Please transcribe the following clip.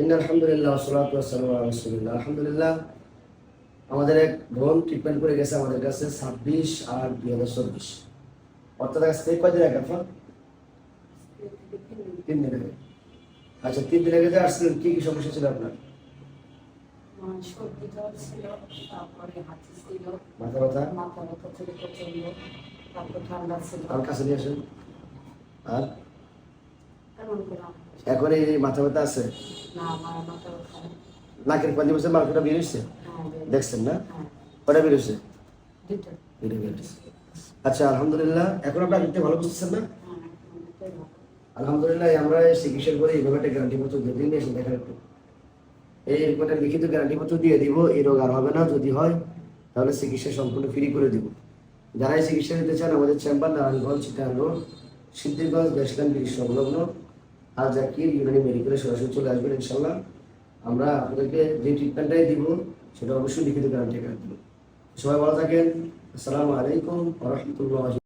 ইন্না আলহামদুলিল্লাহ সালাতু ওয়াসসালামু আলা আলহামদুলিল্লাহ আমাদের এক বোন ট্রিটমেন্ট করে গেছে আমাদের কাছে ছাব্বিশ আর দুই হাজার চব্বিশ। অর্থাৎ স্টে কয়দিন আগে আপনার তিন দিন আগে। আচ্ছা তিন দিন আগে যে আসছিলেন কি কি সমস্যা ছিল আপনার? মাথা ব্যথা? মাথা ব্যথা ছিল প্রচণ্ড তারপর ঠান্ডা ছিল। আর কাছে নিয়ে আসেন? আর? এখন এই মাথা ব্যথা আছে? নাকের পানি বসে মার্কেটটা বের হয়েছে? হ্যাঁ দেখছেন না? হ্যাঁ। কটা বের হয়েছে? আচ্ছা আলহামদুলিল্লাহ। এখন আপনি আগের ভালো বুঝতেছেন না? হ্যাঁ। আলহামদুলিল্লাহ আমরা এই চিকিৎসার পরে এইভাবে একটা গ্যারান্টি পত্র দিয়ে দিন এসে দেখেন একটু। এই রিপোর্টে লিখিত গ্যারান্টি পত্র দিয়ে দিব এই রোগ আর হবে না যদি হয় তাহলে চিকিৎসা সম্পূর্ণ ফ্রি করে দিব। যারা এই চিকিৎসা নিতে চান আমাদের চেম্বার নারায়ণগঞ্জ চিটান রোড সিদ্ধিরগঞ্জ বেসলাম ব্রিজ সংলগ্ন আর জাকির ইউনানি মেডিকেলে সরাসরি চলে আসবেন ইনশাল্লাহ আমরা আপনাদেরকে যে ট্রিটমেন্টটাই দিব, সেটা অবশ্যই লিখিত গ্যারান্টি কার্ড দিব। সবাই ভালো থাকেন। আসসালামু আলাইকুম রহমতুল্লাহ।